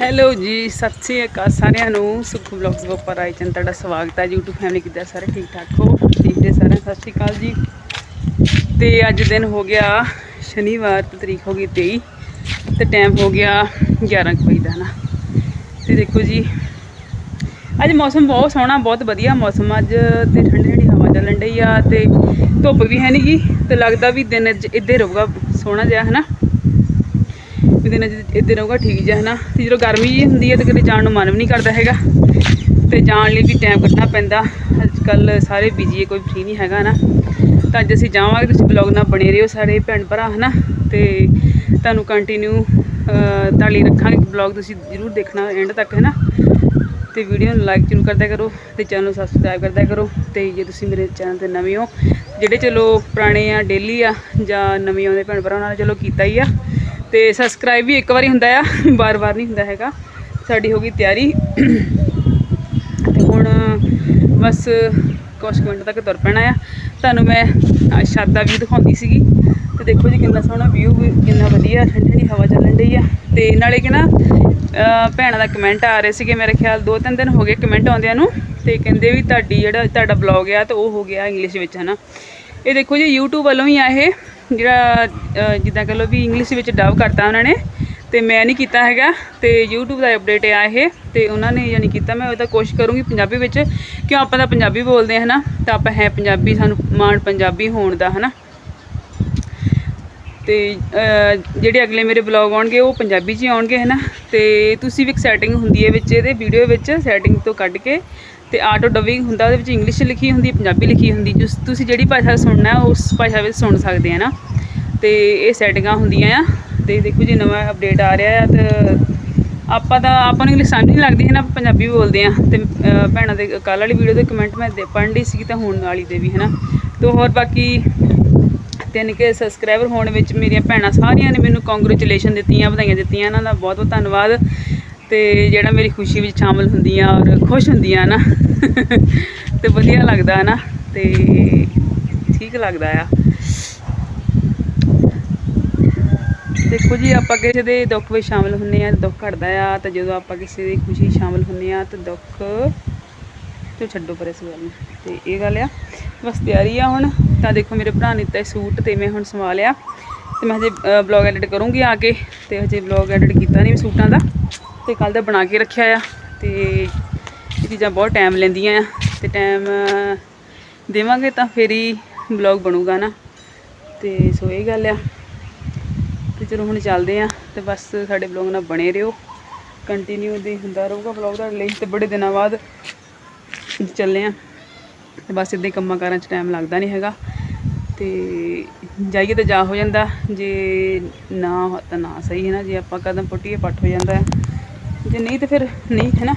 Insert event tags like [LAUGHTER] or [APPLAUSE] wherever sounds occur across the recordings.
Hello ਜੀ, ਸਤਿ ਸ੍ਰੀ ਅਕਾਲ ਸਾਰਿਆਂ ਨੂੰ। ਸੁਖ ਬਲੌਗਸ ਉੱਪਰ ਆਈ ਚੰਦ ਤੁਹਾਡਾ ਸਵਾਗਤ ਹੈ YouTube ਫੈਮਿਲੀ ਕਿੱਦਾਂ ਸਾਰੇ ਠੀਕ ਠਾਕ ਹੋ? ਠੀਕ ਦੇ ਸਾਰਿਆਂ, ਸਤਿ ਸ੍ਰੀ ਅਕਾਲ ਜੀ। ਤੇ ਅੱਜ ਦਿਨ ਹੋ ਗਿਆ ਸ਼ਨੀਵਾਰ, ਤੇ ਤਰੀਕ ਹੋ ਗਈ 23 ਤੇ ਟਾਈਮ ਹੋ ਗਿਆ 11 ਕੁ ਵਜੇ ਦਾ ਨਾ। ਤੇ ਦੇਖੋ ਜੀ, ਅੱਜ ਮੌਸਮ ਬਹੁਤ ਸੋਹਣਾ, ਬਹੁਤ ਵਧੀਆ ਮੌਸਮ ਅੱਜ, ਤੇ ਠੰਡੀ ਠੰਡੀ ਹਵਾ ਚੱਲਣ ਡਈ ਆ, ਤੇ ਧੁੱਪ ਵੀ ਹੈ ਨਹੀਂਗੀ ਤੇ ਲੱਗਦਾ ਵੀ ਦਿਨ ਅੱਜ ਇੱਧੇ ਰਹੂਗਾ, ਸੋਹਣਾ ਜਿਹਾ, ਹਨਾ? ਵੀ ਦਿਨ ਅੱਜ ਇੱਧੇ ਰਹੂਗਾ, ਠੀਕ ਜਿਹਾ, ਹਨਾ? ਤੇ ਜਦੋਂ ਗਰਮੀ ਜੀ ਹੁੰਦੀ ਹੈ ਤੇ ਕਿਤੇ ਜਾਣ ਨੂੰ ਮਨ ਵੀ ਨਹੀਂ ਕਰਦਾ ਹੈਗਾ। ਤੇ ਜਾਣ ਲਈ ਵੀ ਟਾਈਮ ਕੱਢਣਾ ਪੈਂਦਾ। ਅੱਜ ਕੱਲ ਸਾਰੇ ਬਿਜ਼ੀ ਹੈ, ਕੋਈ ਫ੍ਰੀ ਨਹੀਂ ਹੈਗਾ ਨਾ ਤਾਂ ਅੱਜ ਅਸੀਂ ਜਾਵਾਂਗੇ, ਤੁਸੀਂ ਬਲੌਗ ਨਾਲ ਬਣੇ ਰਹੋ ਸਾਰੇ ਭੈਣ ਭਰਾ, ਹਨਾ? ਤੇ ਤੁਹਾਨੂੰ ਕੰਟੀਨਿਊ ਤਾਲੀ ਰੱਖਾਂਗੇ ਬਲੌਗ ਤੁਸੀਂ ਜ਼ਰੂਰ ਦੇਖਣਾ ਐਂਡ ਤੱਕ ਹੈ ਨਾ ਤੇ ਵੀਡੀਓ ਨੂੰ ਲਾਈਕ ਜ਼ਰੂਰ ਕਰਦਿਆ ਕਰੋ ਤੇ ਚੈਨਲ ਨੂੰ ਸਬਸਕ੍ਰਾਈਬ ਕਰਦਿਆ ਕਰੋ ਤੇ ਜੇ ਤੁਸੀਂ ਮੇਰੇ ਚੈਨਲ ਤੇ ਨਵੇਂ ਹੋ, ਜਿਹੜੇ ਚਲੋ ਪੁਰਾਣੇ ਆ ਡੇਲੀ ਆ ਜਾਂ ਨਵੇਂ ਆਉਂਦੇ ਭੈਣ ਭਰਾ, ਉਹਨਾਂ ਨੇ ਚਲੋ ਕੀਤਾ ਹੀ ਆ। ਤੇ ਸਬਸਕ੍ਰਾਈਬ ਵੀ ਇੱਕ ਵਾਰੀ ਹੁੰਦਾ ਆ ਬਾਰ-ਬਾਰ ਨਹੀਂ ਹੁੰਦਾ ਹੈਗਾ। ਸਾਡੀ ਹੋ ਗਈ ਤਿਆਰੀ। ਤੇ ਹੁਣ ਬਸ ਕੁਛ ਕੁ ਮਿੰਟ ਤੱਕ ਤੁਰ ਪੈਣਾ ਆ। ਤੁਹਾਨੂੰ ਮੈਂ ਅਹ ਛੱਤ ਦਾ ਵੀ ਦਿਖਾਉਂਦੀ ਸੀਗੀ। ਤੇ ਦੇਖੋ ਜੀ ਕਿੰਨਾ ਸੋਹਣਾ ਵਿਊ ਕਿੰਨਾ ਵਧੀਆ ਠੰਡੀ ਠੰਡੀ ਹਵਾ ਚੱਲਣ ਡਈ ਆ। ਤੇ ਨਾਲੇ ਕਿ ਨਾ ਭੈਣਾਂ ਦਾ ਕਮੈਂਟ ਆ ਰਹੇ ਸੀਗੇ, ਮੇਰੇ ਖਿਆਲ ਦੋ ਤਿੰਨ ਦਿਨ ਹੋ ਗਏ ਕਮੈਂਟ ਆਉਂਦਿਆਂ ਨੂੰ, ਤੇ ਕਹਿੰਦੇ ਵੀ ਤੁਹਾਡੀ ਜਿਹੜਾ, ਤੁਹਾਡਾ ਬਲੌਗ ਆ, ਤੇ ਉਹ ਹੋ ਗਿਆ ਇੰਗਲਿਸ਼ ਵਿੱਚ, ਹਨਾ? ਇਹ ਦੇਖੋ ਜੀ, YouTube ਵੱਲੋਂ ਹੀ ਆ ਇਹ, ਜਿਹੜਾ ਜਿੱਦਾਂ ਕਹ ਲਓ ਵੀ ਇੰਗਲਿਸ਼ ਵਿੱਚ ਡਬ ਕਰਤਾ ਉਹਨਾਂ ਨੇ, ਤੇ ਮੈਂ ਨਹੀਂ ਕੀਤਾ ਹੈਗਾ, ਤੇ YouTube ਦਾ ਅਪਡੇਟ ਆ ਇਹ, ਤੇ ਉਹਨਾਂ ਨੇ ਯਾਨੀ ਕੀਤਾ, ਮੈਂ ਉਹਦਾ ਕੋਸ਼ਿਸ਼ ਕਰੂੰਗੀ ਪੰਜਾਬੀ ਵਿੱਚ, ਕਿਉਂ ਆਪਾਂ ਤਾਂ ਪੰਜਾਬੀ ਬੋਲਦੇ ਆ, ਹਨਾ? ਤਾਂ ਆਪਾਂ ਹੈ ਪੰਜਾਬੀ, ਸਾਨੂੰ ਮਾਣ ਪੰਜਾਬੀ ਹੋਣ ਦਾ, ਹਨਾ? ਤੇ ਜਿਹੜੇ ਅਗਲੇ ਮੇਰੇ ਬਲੌਗ ਆਉਣਗੇ, ਉਹ ਪੰਜਾਬੀ 'ਚ ਹੀ ਆਉਣਗੇ, ਹਨਾ? ਤੇ ਤੁਸੀਂ ਵੀ ਇੱਕ ਸੈਟਿੰਗ ਹੁੰਦੀ ਹੈ ਵਿੱਚ, ਇਹਦੇ ਵੀਡੀਓ ਵਿੱਚ ਸੈਟਿੰਗ ਤੋਂ ਕੱਢ ਕੇ, ਤੇ ਆਟੋ ਡਬਿੰਗ ਹੁੰਦਾ, ਉਹਦੇ ਵਿੱਚ ਇੰਗਲਿਸ਼ ਲਿਖੀ ਹੁੰਦੀ, ਪੰਜਾਬੀ ਲਿਖੀ ਹੁੰਦੀ, ਜਿਸ, ਤੁਸੀਂ ਜਿਹੜੀ ਭਾਸ਼ਾ ਸੁਣਨਾ, ਉਸ ਭਾਸ਼ਾ ਵਿੱਚ ਸੁਣ ਸਕਦੇ ਆ ਨਾ ਤੇ ਇਹ ਸੈਟਿੰਗਾਂ ਹੁੰਦੀਆਂ ਆ, ਤੇ ਦੇਖੋ ਜੀ, ਨਵਾਂ ਅਪਡੇਟ ਆ ਰਿਹਾ ਆ, ਤੇ ਆਪਾਂ ਤਾਂ, ਆਪਾਂ ਨੂੰ ਇੰਗਲਿਸ਼ ਸਮਝ ਨਹੀਂ ਲੱਗਦੀ ਹੈ ਨਾ ਪੰਜਾਬੀ ਬੋਲਦੇ ਆ। ਤੇ ਭੈਣਾਂ ਦੇ, ਕੱਲ੍ਹ ਵਾਲੀ ਵੀਡੀਓ ਦੇ ਕਮੈਂਟ ਮੈਂ ਦੇ, ਪੜ੍ਹਨ ਡਈ ਸੀ ਤਾਂ ਹੁਣ ਵਾਲੀ ਦੇ ਵੀ ਹੈ ਨਾ ਤੇ ਹੋਰ ਬਾਕੀ ਤਿੰਨ ਕੇ ਸਬਸਕ੍ਰਾਈਬਰ ਹੋਣ ਵਿੱਚ ਮੇਰੀਆਂ ਭੈਣਾਂ ਸਾਰੀਆਂ ਨੇ ਮੈਨੂੰ ਕੰਗ੍ਰੈਚੁਲੇਸ਼ਨ ਦਿੱਤੀਆਂ, ਵਧਾਈਆਂ ਦਿੱਤੀਆਂ, ਇਹਨਾਂ ਦਾ ਬਹੁਤ ਬਹੁਤ ਧੰਨਵਾਦ। ਤੇ ਜਿਹੜਾ ਮੇਰੀ ਖੁਸ਼ੀ ਵਿੱਚ ਸ਼ਾਮਲ ਹੁੰਦੀਆਂ ਔਰ ਖੁਸ਼ ਹੁੰਦੀਆਂ ਨਾ, ਤੇ ਵਧੀਆ ਲੱਗਦਾ ਨਾ, ਤੇ ਠੀਕ ਲੱਗਦਾ ਆ। ਦੇਖੋ ਜੀ, ਆਪਾਂ ਕਿਸੇ ਦੇ ਦੁੱਖ ਵਿੱਚ ਸ਼ਾਮਲ ਹੁੰਨੇ ਆ ਦੁੱਖ ਘਟਦਾ ਆ, ਤੇ ਜਦੋਂ ਆਪਾਂ ਕਿਸੇ ਦੀ ਖੁਸ਼ੀ ਸ਼ਾਮਲ ਹੁੰਨੇ ਆ ਤਾਂ ਦੁੱਖ ਤੇ ਛੱਡੋ ਪਰੇ ਇਸ ਗੱਲ ਨੂੰ? ਤੇ ਇਹ ਗੱਲ ਆ। ਬਸ ਤਿਆਰੀ ਆ ਹੁਣ। ਤਾਂ ਦੇਖੋ ਮੇਰੇ ਭਰਾ ਨੇ ਦਿੱਤਾ ਸੂਟ ਤੇ ਮੈਂ ਹੁਣ ਸਮਾ ਲਿਆ। ਤੇ ਮੈਂ ਹਜੇ ਬਲੌਗ ਐਡਿਟ ਕਰੂੰਗੀ ਆ ਕੇ। ਤੇ ਹਜੇ ਬਲੌਗ ਐਡਿਟ ਕੀਤਾ ਨਹੀਂ ਸੂਟਾਂ ਦਾ। ਤੇ ਕੱਲ ਦਾ ਬਣਾ ਕੇ ਰੱਖਿਆ ਆ। ਤੇ ਇਹ ਚੀਜ਼ਾਂ ਬਹੁਤ ਟਾਈਮ ਲੈਂਦੀਆਂ ਆ। ਤੇ ਟਾਈਮ ਦੇਵਾਂਗੇ ਤਾਂ ਫੇਰ ਹੀ ਬਲੌਗ ਬਣੂਗਾ ਨਾ। ਤੇ ਸੋ ਇਹ ਗੱਲ ਆ। ਤੇ ਚਲੋ ਹੁਣ ਚੱਲਦੇ ਆ। ਤੇ ਬਸ ਸਾਡੇ ਬਲੌਗ ਨਾਲ ਬਣੇ ਰਹੋ। ਕੰਟੀਨਿਊ ਦੇ ਹੁੰਦਾ ਰਹੂਗਾ ਬਲੌਗ ਤੁਹਾਡੇ ਲਈ। ਤੇ ਬੜੇ ਦਿਨਾਂ ਬਾਅਦ ਚੱਲੇ ਆ। ਤੇ ਬਸ ਇਦਾਂ ਹੀ ਕੰਮਾਂ ਕਾਰਾਂ 'ਚ ਟਾਈਮ ਲੱਗਦਾ ਨਹੀਂ ਹੈਗਾ ਤੇ ਜਾਈਏ ਤਾਂ ਜਾ ਹੋ ਜਾਂਦਾ, ਜੇ ਨਾ ਤਾਂ ਨਾ ਸਹੀ ਹੈ ਨਾ, ਜੇ ਆਪਾਂ ਕਦਮ ਪੁੱਟੀਏ ਪੱਟ ਹੋ ਜਾਂਦਾ ਜੇ ਨਹੀਂ ਤਾਂ ਫਿਰ ਨਹੀਂ, ਹੈ ਨਾ?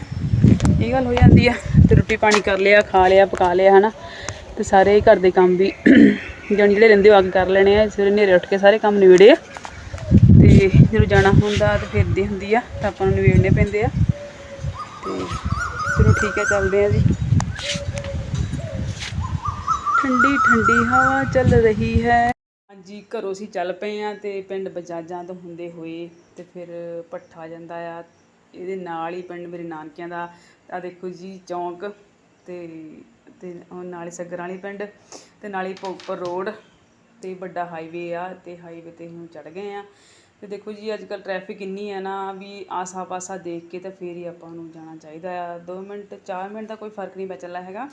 ਇਹ ਗੱਲ ਹੋ ਜਾਂਦੀ ਆ, ਤੇ ਰੋਟੀ ਪਾਣੀ ਕਰ ਲਿਆ, ਖਾ ਲਿਆ, ਪਕਾ ਲਿਆ, ਹੈ ਨਾ? ਤੇ ਸਾਰੇ ਘਰ ਦੇ ਕੰਮ ਵੀ [CLEARS THROAT] ਜਾਣੀ ਜਿਹੜੇ ਰਹਿੰਦੇ ਉਹ ਅੱਗ ਕਰ ਲੈਣੇ ਆ, ਸਵੇਰੇ ਹਨੇਰੇ ਉੱਠ ਕੇ ਸਾਰੇ ਕੰਮ ਨਿਬੇੜੇ ਆ। ਤੇ ਜਦੋਂ ਜਾਣਾ ਹੁੰਦਾ ਤੇ ਫਿਰ ਦੀ ਹੁੰਦੀ ਆ, ਤਾਂ ਆਪਾਂ ਨੂੰ ਨਿਬੇੜਨੇ ਪੈਂਦੇ ਆ। ਤੇ ਚਲੋ ਠੀਕ ਹੈ ਚੱਲਦੇ ਆ ਜੀ। ਠੰਡੀ ਠੰਡੀ ਹਵਾ ਚੱਲ ਰਹੀ ਹੈ। ਹਾਂਜੀ, ਘਰੋਂ ਅਸੀਂ ਚੱਲ ਪਏ ਆ ਤੇ ਪਿੰਡ ਬਜਾਜਾਂ ਤੋਂ ਹੁੰਦੇ ਹੋਏ ਤੇ ਫਿਰ ਪੱਠਾ ਜਾਂਦਾ ਆ। ਇਹਦੇ ਨਾਲ ਹੀ ਪਿੰਡ ਮੇਰੇ ਨਾਨਕਿਆਂ ਦਾ ਆ ਦੇਖੋ ਜੀ, ਚੌਂਕ ਤੇ ਤੇ ਨਾਲੇ ਸੱਗਰਾਂ ਵਾਲੀ ਪਿੰਡ ਤੇ ਨਾਲੇ ਪੋਪਰ ਰੋਡ ਤੇ ਵੱਡਾ ਹਾਈਵੇ ਆ ਤੇ ਹਾਈਵੇ ਤੇ ਹੁਣ ਚੜ ਗਏ ਆ ਤੇ ਦੇਖੋ ਜੀ, ਅੱਜ ਕੱਲ ਟ੍ਰੈਫਿਕ ਇੰਨੀ ਆ ਨਾ ਵੀ ਆਸਾ ਪਾਸਾ ਦੇਖ ਕੇ ਤਾਂ ਫੇਰ ਹੀ ਆਪਾਂ ਨੂੰ ਜਾਣਾ ਚਾਹੀਦਾ ਆ। 2 ਮਿੰਟ 4 ਮਿੰਟ ਦਾ ਕੋਈ ਫ਼ਰਕ ਨਹੀਂ ਪੈ ਚੱਲਾ ਹੈਗਾ।